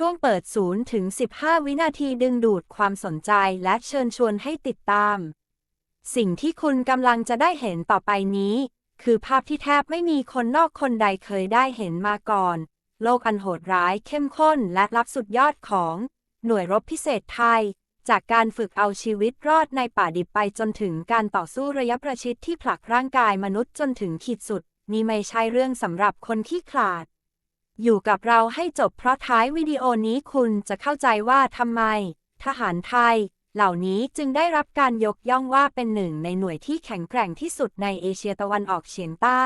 ช่วงเปิด0ถึง 15 วินาทีดึงดูดความสนใจและเชิญชวนให้ติดตาม สิ่งที่คุณกำลังจะได้เห็นต่อไปนี้ คือภาพที่แทบไม่มีคนนอกคนใดเคยได้เห็นมาก่อน โลกอันโหดร้ายเข้มข้นและลับสุดยอดของ หน่วยรบพิเศษไทย จากการฝึกเอาชีวิตรอดในป่าดิบไปจนถึงการต่อสู้ระยะประชิดที่ผลักร่างกายมนุษย์จนถึงขีดสุด นี่ไม่ใช่เรื่องสำหรับคนขี้ขลาด อยู่กับเราให้จบเพราะท้ายวิดีโอนี้คุณจะเข้าใจว่าทำไม ทหารไทย เหล่านี้จึงได้รับการยกย่องว่าเป็นหนึ่งในหน่วยที่แข็งแกร่งที่สุดในเอเชียตะวันออกเฉียงใต้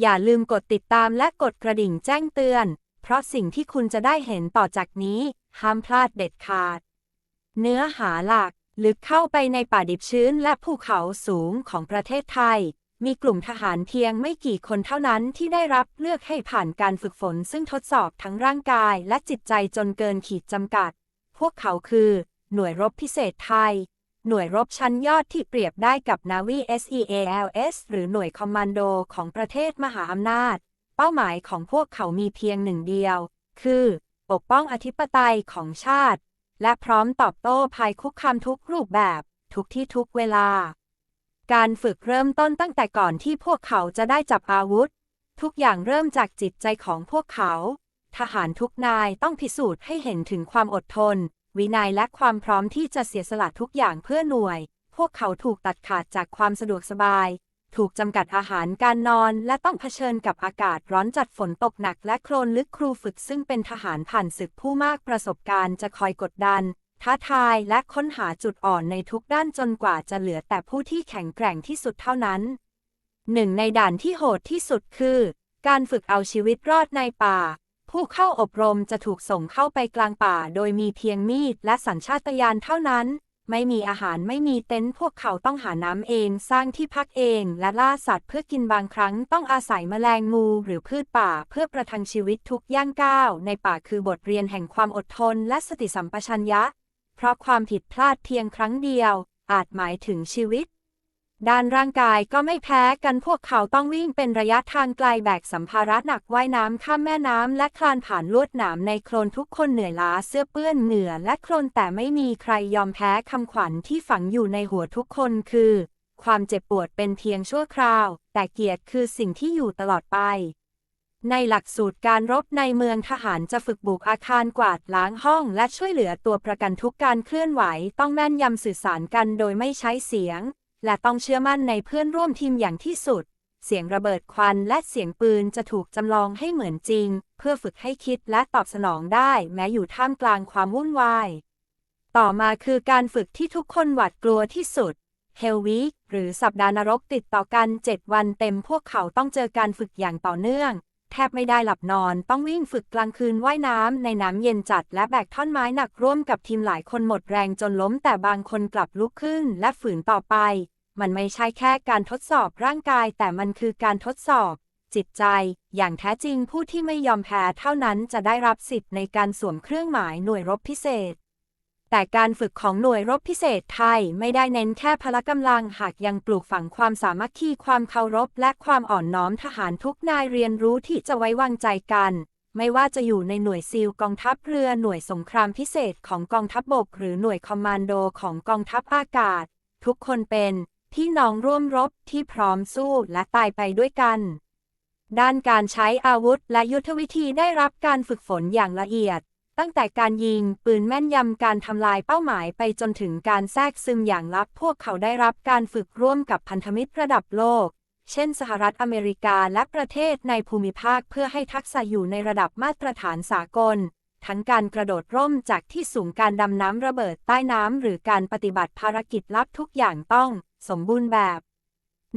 อย่าลืมกดติดตามและกดกระดิ่งแจ้งเตือน เพราะสิ่งที่คุณจะได้เห็นต่อจากนี้ ห้ามพลาดเด็ดขาด เนื้อหาหลักลึกเข้าไปในป่าดิบชื้นและภูเขาสูงของประเทศไทย มีกลุ่มทหารเพียงไม่กี่คนเท่านั้นที่ได้รับเลือกให้ผ่านการฝึกฝน ซึ่งทดสอบทั้งร่างกายและจิตใจจนเกินขีดจำกัด พวกเขาคือ หน่วยรบพิเศษไทย หน่วยรบชั้นยอดที่เปรียบได้กับนาวี SEALS หรือหน่วยคอมมานโดของประเทศมหาอำนาจ เป้าหมายของพวกเขามีเพียงหนึ่งเดียว คือ ปกป้องอธิปไตยของชาติ และพร้อมตอบโต้ภัยคุกคามทุกรูปแบบ ทุกที่ทุกเวลา การฝึกเริ่มต้นตั้งแต่ก่อนที่พวกเขาจะได้จับอาวุธ ทุกอย่างเริ่มจากจิตใจของพวกเขา ทหารทุกนายต้องพิสูจน์ให้เห็นถึงความอดทน วินัยและความพร้อมที่จะเสียสละทุกอย่างเพื่อหน่วย พวกเขาถูกตัดขาดจากความสะดวกสบาย ถูกจำกัดอาหารการนอน และต้องเผชิญกับอากาศร้อนจัดฝนตกหนักและโคลนลึกครูฝึกซึ่งเป็นทหารผ่านศึกผู้มากประสบการณ์จะคอยกดดัน ท้าทายและค้นหาจุดอ่อนในทุกด้านจนกว่าจะเหลือแต่ผู้ที่แข็งแกร่งที่สุดเท่านั้น หนึ่งในด่านที่โหดที่สุดคือ การฝึกเอาชีวิตรอดในป่า ผู้เข้าอบรมจะถูกส่งเข้าไปกลางป่า โดยมีเพียงมีดและสัญชาตญาณเท่านั้น ไม่มีอาหารไม่มีเต็นท์พวกเขาต้องหาน้ำเอง สร้างที่พักเองและล่าสัตว์เพื่อกินบางครั้งต้องอาศัยแมลงงูหรือพืชป่า เพื่อประทังชีวิตทุกย่างก้าวในป่าคือบทเรียนแห่งความอดทนและสติสัมปชัญญะ เพราะความผิดพลาดเพียงครั้งเดียว อาจหมายถึงชีวิต ด้านร่างกายก็ไม่แพ้กันพวกเขาต้องวิ่งเป็นระยะทางไกลแบกสัมภาระหนักว่ายน้ำข้ามแม่น้ำและคลานผ่านลวดหนามในโคลนทุกคนเหนื่อยล้าเสื้อเปื้อนเหงื่อและโคลนแต่ไม่มีใครยอมแพ้คำขวัญที่ฝังอยู่ในหัวทุกคนคือ ความเจ็บปวดเป็นเพียงชั่วคราว แต่เกียรติคือสิ่งที่อยู่ตลอดไป ในหลักสูตรการรบในเมืองทหารจะฝึกบุกอาคารกวาดล้างห้อง และช่วยเหลือตัวประกันทุกการเคลื่อนไหว ต้องแม่นยำสื่อสารกันโดยไม่ใช้เสียง และต้องเชื่อมั่นในเพื่อนร่วมทีมอย่างที่สุด เสียงระเบิดควันและเสียงปืนจะถูกจำลองให้เหมือนจริง เพื่อฝึกให้คิดและตอบสนองได้ แม้อยู่ท่ามกลางความวุ่นวาย ต่อมาคือการฝึกที่ทุกคนหวาดกลัวที่สุดเฮลวีคหรือสัปดาห์นรกติดต่อกัน 7 วันเต็มพวกเขาต้องเจอการฝึกอย่างต่อเนื่อง แทบไม่ได้หลับนอน ต้องวิ่งฝึกกลางคืนว่ายน้ำในน้ำเย็นจัด และแบกท่อนไม้หนักร่วมกับทีมหลายคนหมดแรงจนล้ม แต่บางคนกลับลุกขึ้น และฝืนต่อไป มันไม่ใช่แค่การทดสอบร่างกาย แต่มันคือการทดสอบ จิตใจ อย่างแท้จริงผู้ที่ไม่ยอมแพ้เท่านั้นจะได้รับสิทธิ์ในการสวมเครื่องหมายหน่วยรบพิเศษ แต่การฝึกของหน่วยรบพิเศษไทยไม่ได้เน้นแค่พละกำลังหากยังปลูกฝังความสามัคคีความเคารพ และความอ่อนน้อมทหารทุกนายเรียนรู้ที่จะไว้วางใจกัน ไม่ว่าจะอยู่ในหน่วยซีลกองทัพเรือหน่วยสงครามพิเศษของกองทัพบบก หรือหน่วยคอมมานโดของกองทัพอากาศ ทุกคนเป็นพี่น้องร่วมรบที่พร้อมสู้และตายไปด้วยกัน ด้านการใช้อาวุธและยุทธวิธีได้รับการฝึกฝนอย่างละเอียด ตั้งแต่การยิงปืนแม่นยำการทำลายเป้าหมายไปจนถึงการแทรกซึมอย่างลับ พวกเขาได้รับการฝึกร่วมกับพันธมิตรระดับโลก เช่น สหรัฐอเมริกาและประเทศในภูมิภาคเพื่อให้ทักษะอยู่ในระดับมาตรฐานสากล ทั้งการกระโดดร่มจากที่สูงการดำน้ำระเบิดใต้น้ำหรือการปฏิบัติภารกิจลับทุกอย่างต้อง สมบูรณ์แบบ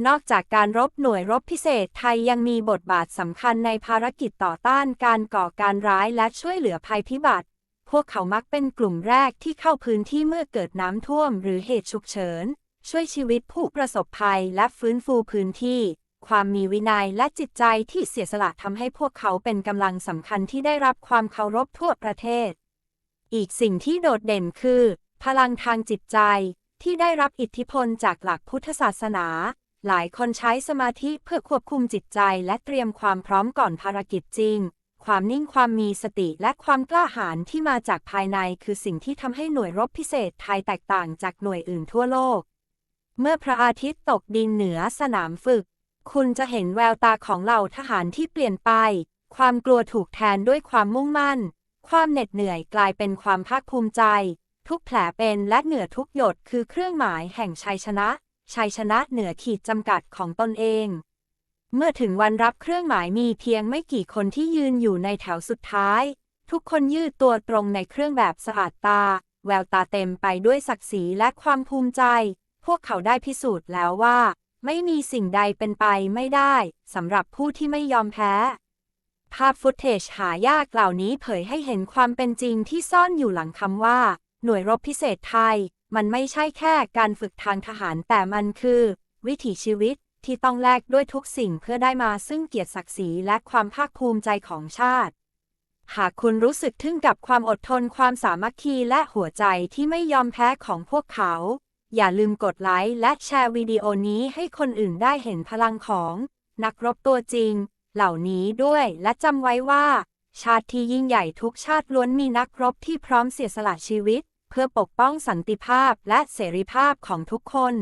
นอกจากการรบหน่วยรบพิเศษไทยยังมีบทบาทสำคัญในภารกิจต่อต้านการก่อการร้ายและช่วยเหลือภัยพิบัติ พวกเขามักเป็นกลุ่มแรกที่เข้าพื้นที่เมื่อเกิดน้ำท่วมหรือเหตุฉุกเฉิน ช่วยชีวิตผู้ประสบภัยและฟื้นฟูพื้นที่ ความมีวินัยและจิตใจที่เสียสละทำให้พวกเขาเป็นกำลังสำคัญที่ได้รับความเคารพทั่วประเทศ อีกสิ่งที่โดดเด่นคือ พลังทางจิตใจที่ได้รับอิทธิพลจากหลักพุทธศาสนา หลายคนใช้สมาธิเพื่อควบคุมจิตใจและเตรียมความพร้อมก่อนภารกิจจริง ความนิ่งความมีสติและความกล้าหาญที่มาจากภายในคือสิ่งที่ทำให้หน่วยรบพิเศษไทยแตกต่างจากหน่วยอื่นทั่วโลก เมื่อพระอาทิตย์ตกดินเหนือสนามฝึก คุณจะเห็นแววตาของเหล่าทหารที่เปลี่ยนไป ความกลัวถูกแทนด้วยความมุ่งมั่น ความเหน็ดเหนื่อยกลายเป็นความภาคภูมิใจ ทุกแผลเป็นและเหนือทุกหยดคือเครื่องหมายแห่งชัยชนะ ชัยชนะเหนือขีดจำกัดของตนเอง เมื่อถึงวันรับเครื่องหมายมีเพียงไม่กี่คนที่ยืนอยู่ในแถวสุดท้าย ทุกคนยืดตัวตรงในเครื่องแบบสะอาดตา แววตาเต็มไปด้วยศักดิ์ศรีและความภูมิใจ พวกเขาได้พิสูจน์แล้วว่า ไม่มีสิ่งใดเป็นไปไม่ได้สำหรับผู้ที่ไม่ยอมแพ้ภาพฟุตเทจหายากเหล่านี้เผยให้เห็นความเป็นจริงที่ซ่อนอยู่หลังคำว่า หน่วยรบพิเศษไทย มันไม่ใช่แค่การฝึกทางทหารแต่มันคือ วิถีชีวิตที่ต้องแลกด้วยทุกสิ่งเพื่อได้มาซึ่งเกียรติศักดิ์ศรีและความภาคภูมิใจของชาติ หากคุณรู้สึกทึ่งกับความอดทนความสามัคคีและหัวใจที่ไม่ยอมแพ้ของพวกเขา อย่าลืมกดไลค์และแชร์วิดีโอนี้ให้คนอื่นได้เห็นพลังของ นักรบตัวจริง เหล่านี้ด้วยและจำไว้ว่า ชาติที่ยิ่งใหญ่ทุกชาติล้วนมีนักรบที่พร้อมเสียสละชีวิต เพื่อปกป้องสันติภาพและเสรีภาพของทุกคน